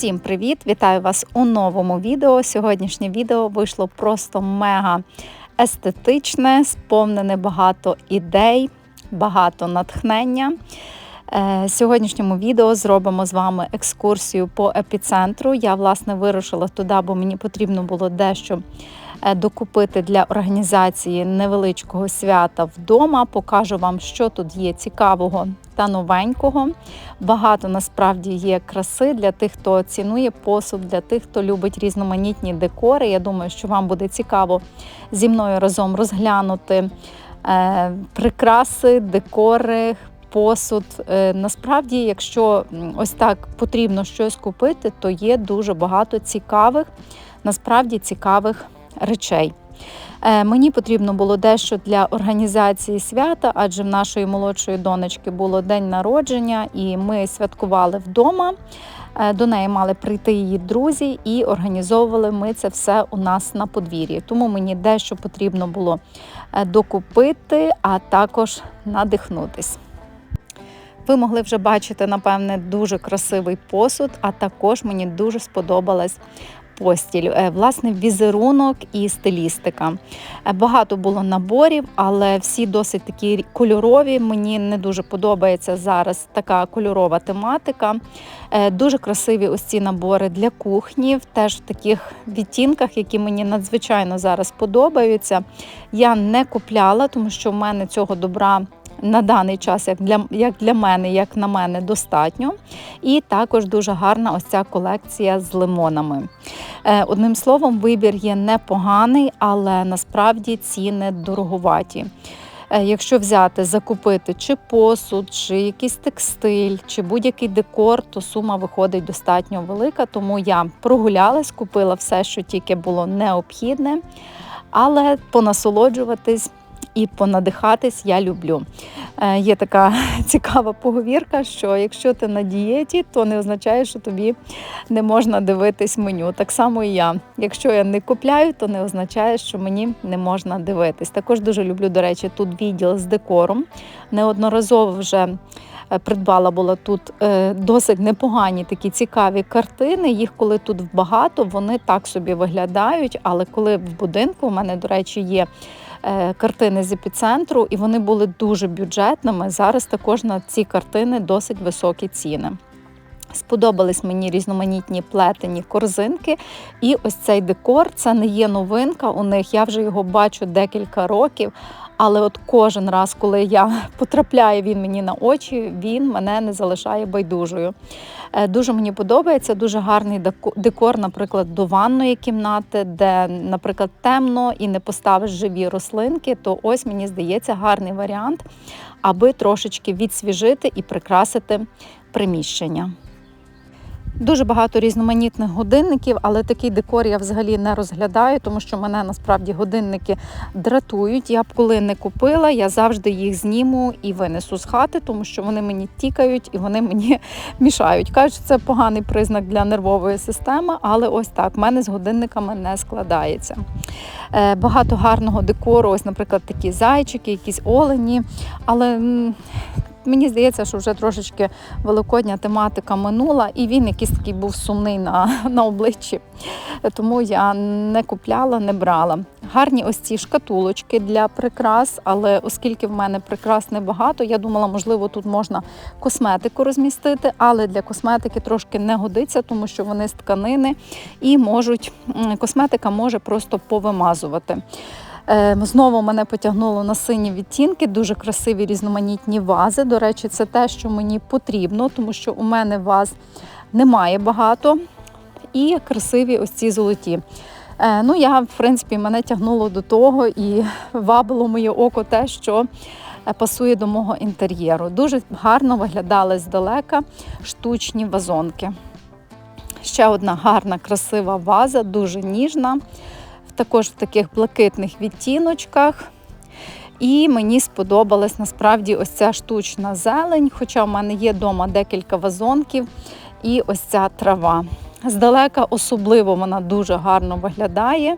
Всім привіт! Вітаю вас у новому відео. Сьогоднішнє відео вийшло просто мега естетичне, сповнене багато ідей, багато натхнення. Е, Сьогоднішньому відео зробимо з вами екскурсію по епіцентру. Я, власне, вирушила туди, бо мені потрібно було дещо докупити для організації невеличкого свята вдома. Покажу вам, що тут є цікавого та новенького. Багато насправді є краси для тих, хто цінує посуд, для тих, хто любить різноманітні декори. Я думаю, що вам буде цікаво зі мною разом розглянути е, прикраси, декори. Посуд Е, насправді, якщо ось так потрібно щось купити, то є дуже багато цікавих, насправді цікавих речей. Е, Мені потрібно було дещо для організації свята, адже в нашої молодшої донечки було день народження, і ми святкували вдома. Е, До неї мали прийти її друзі, і організовували ми це все у нас на подвір'ї. Тому мені дещо потрібно було е, докупити, а також надихнутись. Ви могли вже бачити, напевне, дуже красивий посуд, а також мені дуже сподобалась постіль. Е, Власне, візерунок і стилістика. Е, Багато було наборів, але всі досить такі кольорові. Мені не дуже подобається зараз така кольорова тематика. Е, Дуже красиві ось ці набори для кухні, теж в таких відтінках, які мені надзвичайно зараз подобаються. Я не купляла, тому що в мене цього добра на даний час, як для, як для мене, як на мене, достатньо. І також дуже гарна ось ця колекція з лимонами. Е, Одним словом, вибір є непоганий, але насправді ціни дороговаті. Е, Якщо взяти, закупити чи посуд, чи якийсь текстиль, чи будь-який декор, то сума виходить достатньо велика. Тому я прогулялась, купила все, що тільки було необхідне, але понасолоджуватись і понадихатись я люблю. Е, Є така цікава поговірка, що якщо ти на дієті, то не означає, що тобі не можна дивитись меню. Так само і я. Якщо я не купляю, то не означає, що мені не можна дивитись. Також дуже люблю, до речі, тут відділ з декором. Неодноразово вже. е, Придбала була тут е, досить непогані такі цікаві картини. Їх, коли тут багато, вони так собі виглядають. Але коли в будинку, у мене, до речі, є картини з епіцентру, і вони були дуже бюджетними. Зараз також на ці картини досить високі ціни. Сподобались мені різноманітні плетені корзинки. І ось цей декор це не є новинка у них. Я вже його бачу декілька років. Але от кожен раз, коли я потрапляю він мені на очі, він мене не залишає байдужою. Е, Дуже мені подобається, дуже гарний декор, наприклад, до ванної кімнати, де, наприклад, темно і не поставиш живі рослинки, то ось мені здається гарний варіант, аби трошечки відсвіжити і прикрасити приміщення. Дуже багато різноманітних годинників, але такий декор я взагалі не розглядаю, тому що мене насправді годинники дратують. Я б коли не купила, я завжди їх зніму і винесу з хати, тому що вони мені тікають і вони мені мішають. Кажуть, що це поганий признак для нервової системи, але ось так, в мене з годинниками не складається. Е, Багато гарного декору, ось, наприклад, такі зайчики, якісь олені, але. Мені здається, що вже трошечки великодня тематика минула, і він якийсь такий був сумний на, на обличчі. Тому я не купляла, не брала. Гарні ось ці шкатулочки для прикрас, але оскільки в мене прикрас небагато, я думала, можливо, тут можна косметику розмістити, але для косметики трошки не годиться, тому що вони з тканини і можуть косметика може просто повимазувати. Е, Знову мене потягнуло на сині відтінки, дуже красиві різноманітні вази. До речі, це те, що мені потрібно, тому що у мене ваз немає багато. І красиві ось ці золоті. Е, Ну, я, в принципі, мене тягнуло до того і вабило моє око те, що е, пасує до мого інтер'єру. Дуже гарно виглядали здалека штучні вазонки. Ще одна гарна, красива ваза, дуже ніжна також в таких блакитних відтіночках. І мені сподобалась насправді ось ця штучна зелень, хоча в мене є вдома декілька вазонків і ось ця трава. Здалека особливо вона дуже гарно виглядає.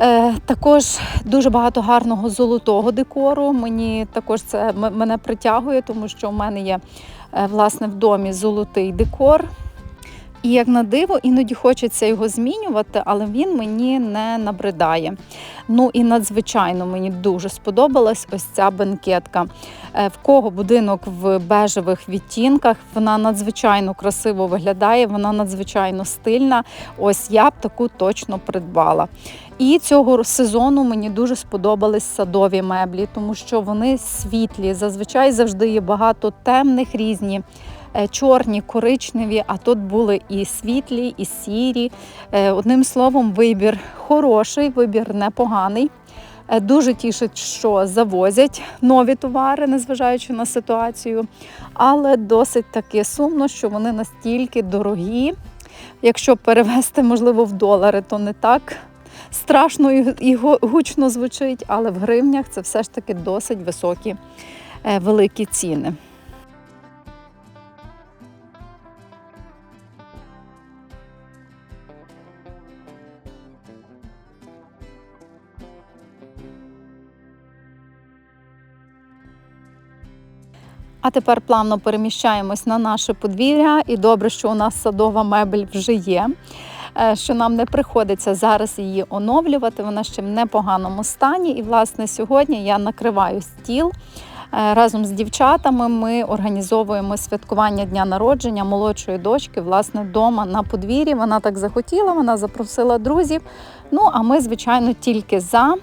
Е, також дуже багато гарного золотого декору. Мені також це мене притягує, тому що в мене є е, власне в домі золотий декор. І як на диво, іноді хочеться його змінювати, але він мені не набридає. Ну і надзвичайно мені дуже сподобалась ось ця бенкетка. Е, В кого будинок в бежевих відтінках, вона надзвичайно красиво виглядає, вона надзвичайно стильна. Ось я б таку точно придбала. І цього сезону мені дуже сподобались садові меблі, тому що вони світлі. Зазвичай завжди є багато темних різні. Е, Чорні, коричневі, а тут були і світлі, і сірі. Е, Одним словом, вибір хороший, вибір непоганий. Е, Дуже тішить, що завозять нові товари, незважаючи на ситуацію. Але досить таки сумно, що вони настільки дорогі. Якщо перевести, можливо, в долари, то не так страшно і гучно звучить, але в гривнях це все ж таки досить високі великі ціни. А тепер плавно переміщаємось на наше подвір'я, і добре, що у нас садова мебель вже є. е, Що нам не приходиться зараз її оновлювати, вона ще в непоганому стані. І, власне, сьогодні я накриваю стіл. Е, Разом з дівчатами ми організовуємо святкування дня народження молодшої дочки, власне, вдома на подвір'ї. Вона так захотіла, вона запросила друзів. Ну а ми, звичайно, тільки за.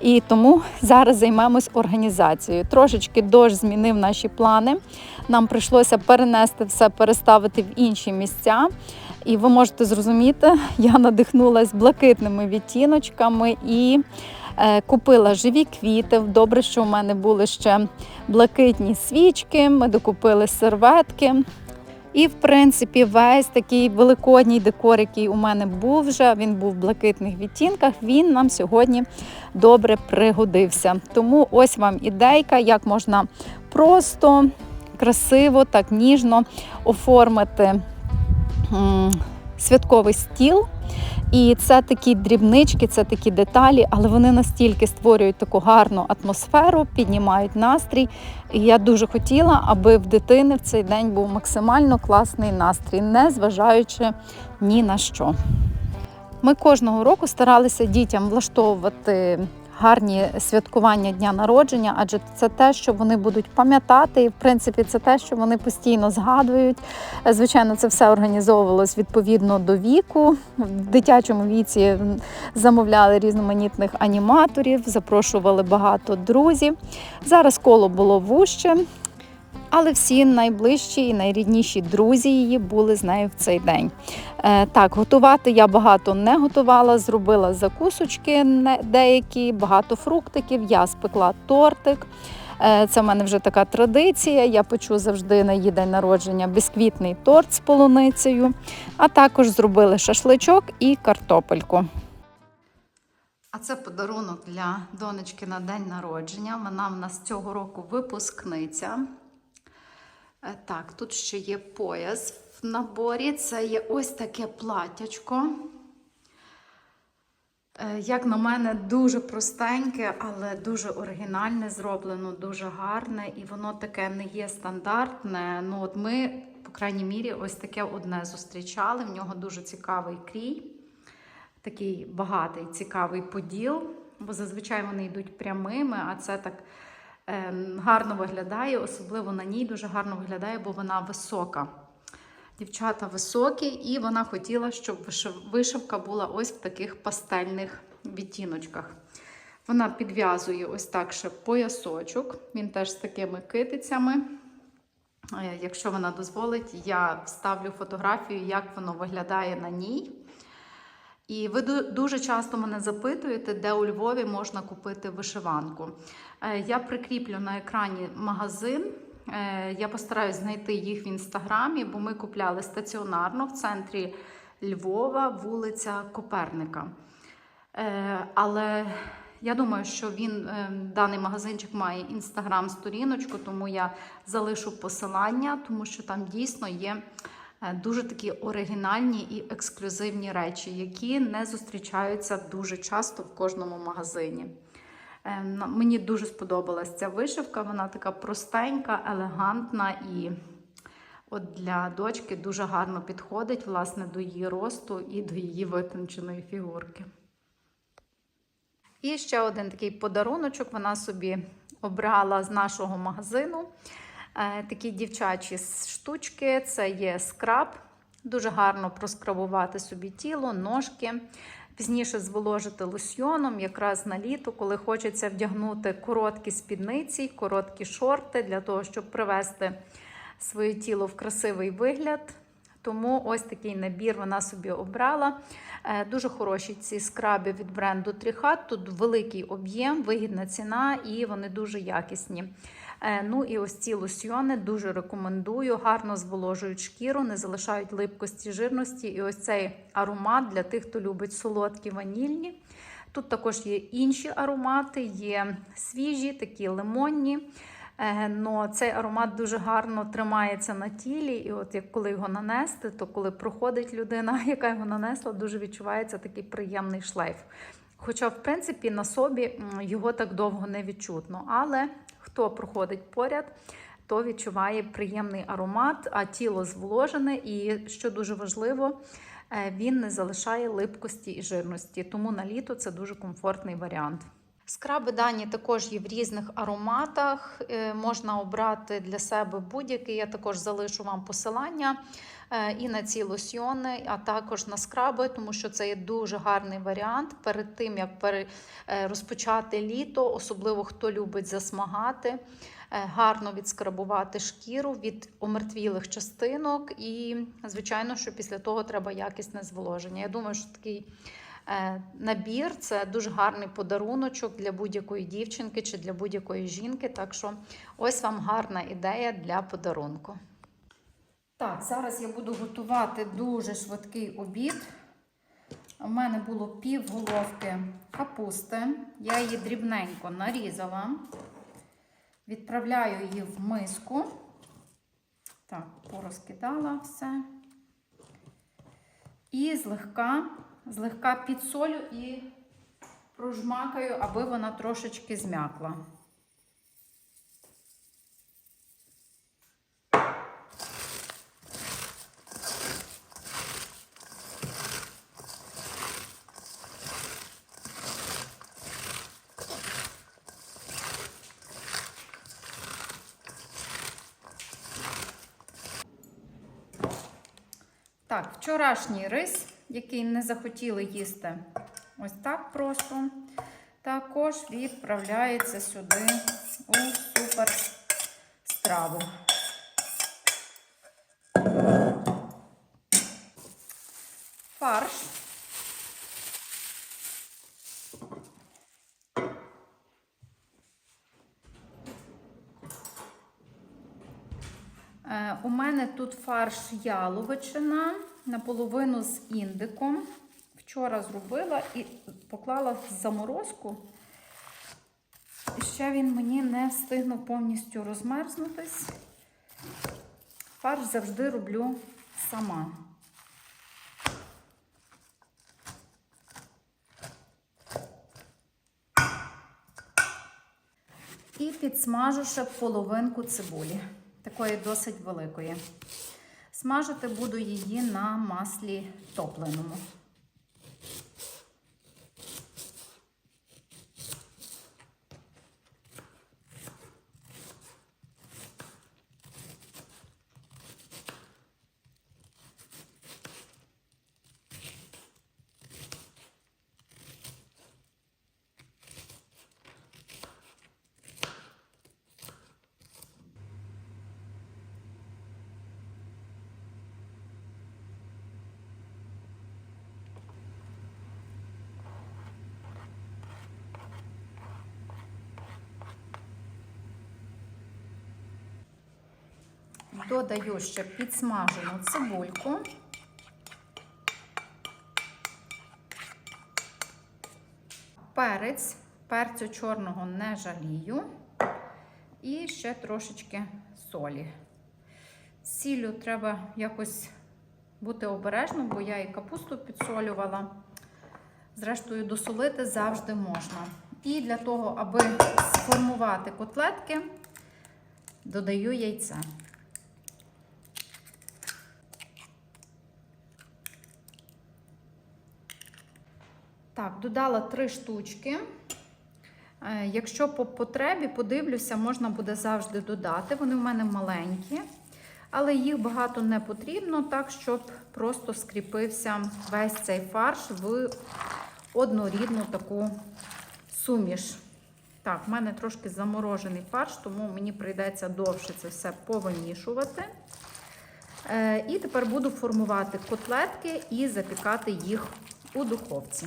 І тому зараз займемось організацією. Трошечки дощ змінив наші плани. Нам прийшлося перенести все, переставити в інші місця. І ви можете зрозуміти, я надихнулася блакитними відтіночками і е, купила живі квіти. Добре, що в мене були ще блакитні свічки. Ми докупили серветки. І, в принципі, весь такий великодній декор, який у мене був вже, він був в блакитних відтінках. Він нам сьогодні добре пригодився. Тому ось вам ідейка, як можна просто, красиво, так ніжно оформити святковий стіл. І це такі дрібнички, це такі деталі, але вони настільки створюють таку гарну атмосферу, піднімають настрій. І я дуже хотіла, аби в дитини в цей день був максимально класний настрій, не зважаючи ні на що. Ми кожного року старалися дітям влаштовувати гарні святкування дня народження, адже це те, що вони будуть пам'ятати, і в принципі це те, що вони постійно згадують. Е, Звичайно, це все організовувалось відповідно до віку. В дитячому віці замовляли різноманітних аніматорів, запрошували багато друзів. Зараз коло було вуще. Але всі найближчі і найрідніші друзі її були з нею в цей день. Е, так, готувати я багато не готувала, зробила закусочки деякі, багато фруктиків. Я спекла тортик. Е, Це в мене вже така традиція. Я печу завжди на її день народження бісквітний торт з полуницею, а також зробили шашличок і картопельку. А це подарунок для донечки на день народження. Вона в нас цього року випускниця. Е, Так, тут ще є пояс в наборі. Це є ось таке платтячко. Е, Як на мене, дуже простеньке, але дуже оригінальне зроблено, дуже гарне. І воно таке не є стандартне. Ну, от ми, по крайній мірі, ось таке одне зустрічали. В нього дуже цікавий крій, такий багатий, цікавий поділ, бо зазвичай вони йдуть прямими, а це так гарно виглядає, особливо на ній дуже гарно виглядає, бо вона висока. Дівчата високі, і вона хотіла, щоб вишивка була ось в таких пастельних відтіночках. Вона підв'язує ось так ще поясочок. Він теж з такими китицями. Е, Якщо вона дозволить, я вставлю фотографію, як воно виглядає на ній. І ви дуже часто мене запитуєте, де у Львові можна купити вишиванку. Е, Я прикріплю на екрані магазин. Е, Я постараюсь знайти їх в інстаграмі, бо ми купляли стаціонарно в центрі Львова, вулиця Коперника. Е, Але я думаю, що він, даний магазинчик має інстаграм-сторіночку, тому я залишу посилання, тому що там дійсно є дуже такі оригінальні і ексклюзивні речі, які не зустрічаються дуже часто в кожному магазині. Е, Мені дуже сподобалась ця вишивка, вона така простенька, елегантна і От для дочки дуже гарно підходить власне до її росту і до її витонченої фігурки. І ще один такий подаруночок вона собі обрала з нашого магазину. Е, Такі дівчачі штучки це є скраб. Дуже гарно проскрабувати собі тіло, ножки. Пізніше зволожити лосьйоном, якраз на літо, коли хочеться вдягнути короткі спідниці, короткі шорти для того, щоб привести своє тіло в красивий вигляд. Тому ось такий набір вона собі обрала. Е, Дуже хороші ці скраби від бренду Тріхат. Тут великий об'єм, вигідна ціна і вони дуже якісні. Е, Ну і ось ці лосьйони дуже рекомендую. Гарно зволожують шкіру, не залишають липкості, жирності. І ось цей аромат для тих, хто любить солодкі ванільні. Тут також є інші аромати, є свіжі, такі лимонні. Е, Но цей аромат дуже гарно тримається на тілі, і от як коли його нанести, то коли проходить людина, яка його нанесла, дуже відчувається такий приємний шлейф. Хоча, в принципі, на собі його так довго не відчутно. Але хто проходить поряд, то відчуває приємний аромат, а тіло зволожене, і що дуже важливо, е, він не залишає липкості і жирності. Тому на літо це дуже комфортний варіант. Скраби дані також є в різних ароматах. Е, Можна обрати для себе будь-який. Я також залишу вам посилання і на ці лосьйони, а також на скраби, тому що це є дуже гарний варіант перед тим, як е, розпочати літо, особливо хто любить засмагати. е, Гарно відскрабувати шкіру від омертвілих частинок, і, звичайно, що після того треба якісне зволоження. Я думаю, що такий Е, Набір це дуже гарний подаруночок для будь-якої дівчинки чи для будь-якої жінки. Так що ось вам гарна ідея для подарунку. Так, зараз я буду готувати дуже швидкий обід. У мене було пів головки капусти. Я її дрібненько нарізала. Відправляю її в миску. Так, порозкидала все. І злегка злегка підсолю і прожмакаю, аби вона трошечки зм'якла. Так, вчорашній рис, який не захотіли їсти ось так просто, також відправляється сюди у супер страву. Фарш. Е, У мене тут фарш яловичина наполовину з індиком. Вчора зробила і поклала в заморозку. Ще він мені не встигнув повністю розмерзнутись. Фарш завжди роблю сама. І підсмажу ще половинку цибулі, такої досить великої. Смажити буду її на маслі топленому. Додаю ще підсмажену цибульку. Перець, перцю чорного не жалію. І ще трошечки солі. Сіллю треба якось бути обережним, бо я і капусту підсолювала. Зрештою, досолити завжди можна. І для того, аби сформувати котлетки, додаю яйце. Так, додала три штучки. Е, Якщо по потребі подивлюся, можна буде завжди додати. Вони в мене маленькі, але їх багато не потрібно, так щоб просто скріпився весь цей фарш в однорідну таку суміш. Так, в мене трошки заморожений фарш, тому мені прийдеться довше це все повимішувати. Е, І тепер буду формувати котлетки і запікати їх у духовці.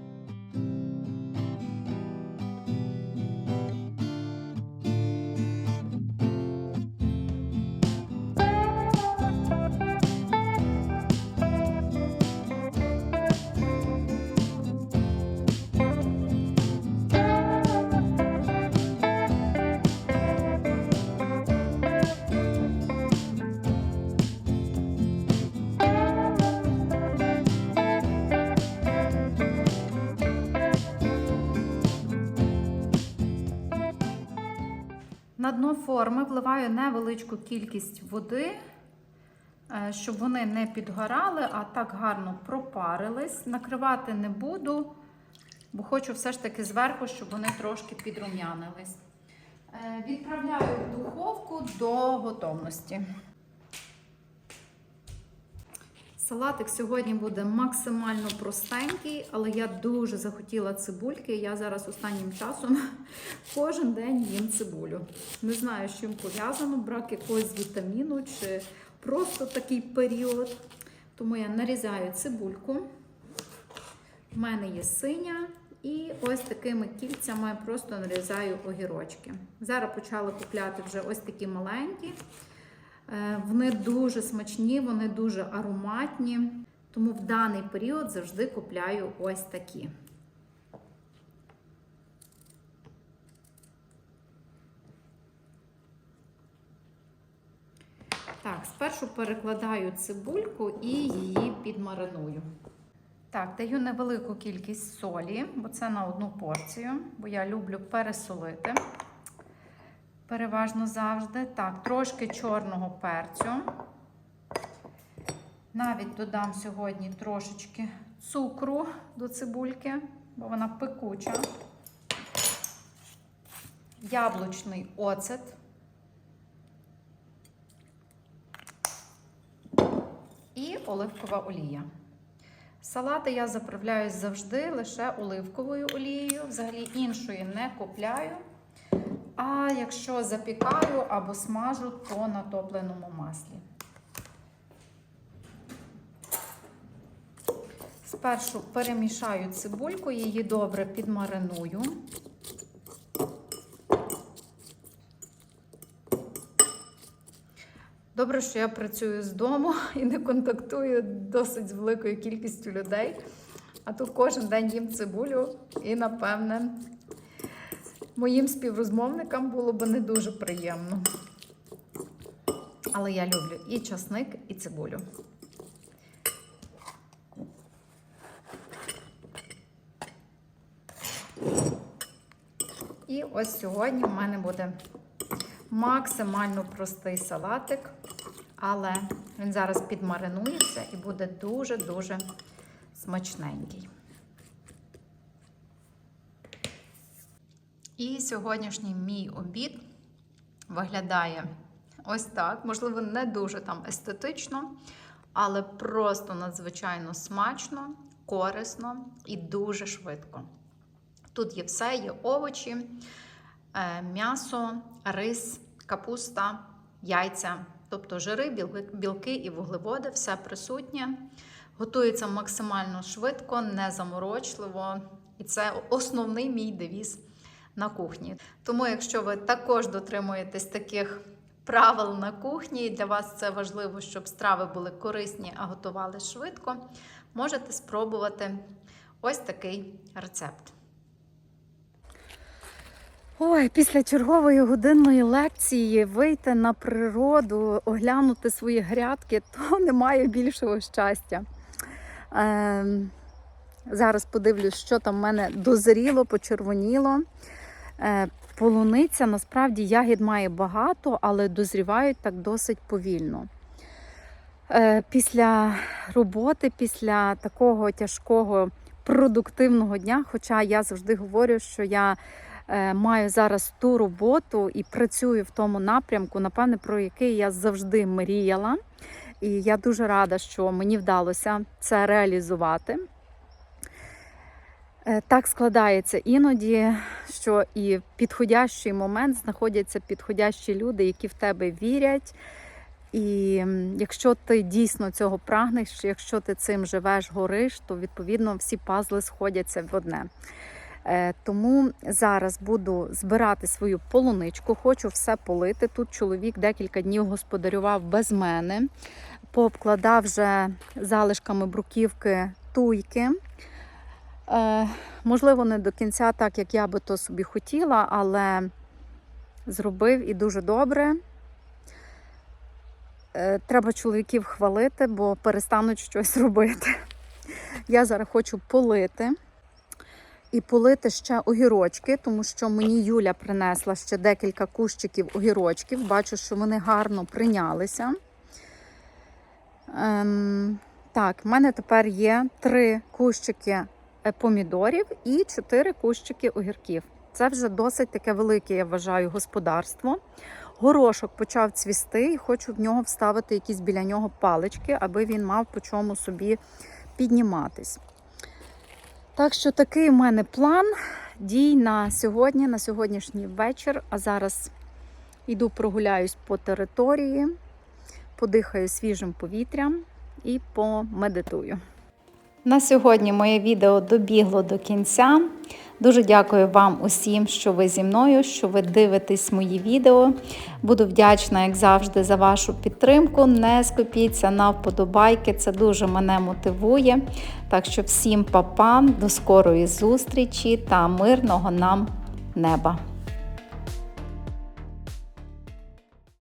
форми вливаю невеличку кількість води, е, щоб вони не підгорали, а так гарно пропарились. Накривати не буду, бо хочу все ж таки зверху, щоб вони трошки підрум'янились. Е, Відправляю в духовку до готовності. Салатик сьогодні буде максимально простенький, але я дуже захотіла цибульки. Я зараз останнім часом кожен день їм цибулю. Не знаю, з чим пов'язано, брак якогось вітаміну чи просто такий період. Тому я нарізаю цибульку. У мене є синя. І ось такими кільцями просто нарізаю огірочки. Зараз почали купляти вже ось такі маленькі. Е, Вони дуже смачні, вони дуже ароматні, тому в даний період завжди купляю ось такі. Так, спершу перекладаю цибульку і її підмариную. Так, даю невелику кількість солі, бо це на одну порцію, бо я люблю пересолити переважно завжди. Так, трошки чорного перцю. Навіть додам сьогодні трошечки цукру до цибульки, бо вона пекуча. Яблучний оцет. І оливкова олія. Салати я заправляю завжди лише оливковою олією, взагалі іншої не купляю. А якщо запікаю або смажу, то на топленому маслі. Спершу перемішаю цибульку, її добре підмариную. Добре, що я працюю з дому і не контактую досить з великою кількістю людей. А то кожен день їм цибулю і, напевне, моїм співрозмовникам було б не дуже приємно. Але я люблю і часник, і цибулю. І ось сьогодні в мене буде максимально простий салатик, але він зараз підмаринується і буде дуже-дуже смачненький. І сьогоднішній мій обід виглядає ось так. Можливо, не дуже там естетично, але просто надзвичайно смачно, корисно і дуже швидко. Тут є все, є овочі, е, м'ясо, рис, капуста, яйця, тобто жири, білки і вуглеводи, все присутнє. Готується максимально швидко, незаморочливо. І це основний мій девіз на кухні. Тому, якщо ви також дотримуєтесь таких правил на кухні, і для вас це важливо, щоб страви були корисні, а готували швидко, можете спробувати ось такий рецепт. Ой, після чергової годинної лекції вийти на природу, оглянути свої грядки, то немає більшого щастя. Е, зараз подивлюсь, що там в мене дозріло, почервоніло. Е, полуниця насправді ягід має багато, але дозрівають так досить повільно. Е, після роботи, після такого тяжкого продуктивного дня. Хоча я завжди говорю, що я е, маю зараз ту роботу і працюю в тому напрямку, напевне, про який я завжди мріяла. І я дуже рада, що мені вдалося це реалізувати. Е, Так складається іноді, що і в підходящий момент знаходяться підходящі люди, які в тебе вірять. І якщо ти дійсно цього прагнеш, якщо ти цим живеш, гориш, то відповідно всі пазли сходяться в одне. Е, Тому зараз буду збирати свою полуничку, хочу все полити. Тут чоловік декілька днів господарював без мене, пообкладав вже залишками бруківки туйки. Е, можливо, не до кінця так, як я би то собі хотіла, але зробив і дуже добре. Е, треба чоловіків хвалити, бо перестануть щось робити. Я зараз хочу полити і полити ще огірочки, тому що мені Юля принесла ще декілька кущиків огірочків. Бачу, що вони гарно прийнялися. Ем, так, в мене тепер є три кущики помідорів і чотири кущики огірків. Це вже досить таке велике, я вважаю, господарство. Горошок почав цвісти і хочу в нього вставити якісь біля нього палички, аби він мав по чому собі підніматись. Так що такий в мене план дій на сьогодні, на сьогоднішній вечір. А зараз йду прогуляюсь по території, подихаю свіжим повітрям і помедитую. На сьогодні моє відео добігло до кінця. Дуже дякую вам усім, що ви зі мною, що ви дивитесь мої відео. Буду вдячна, як завжди, за вашу підтримку. Не скупіться на вподобайки, це дуже мене мотивує. Так що всім па-па, до скорої зустрічі та мирного нам неба!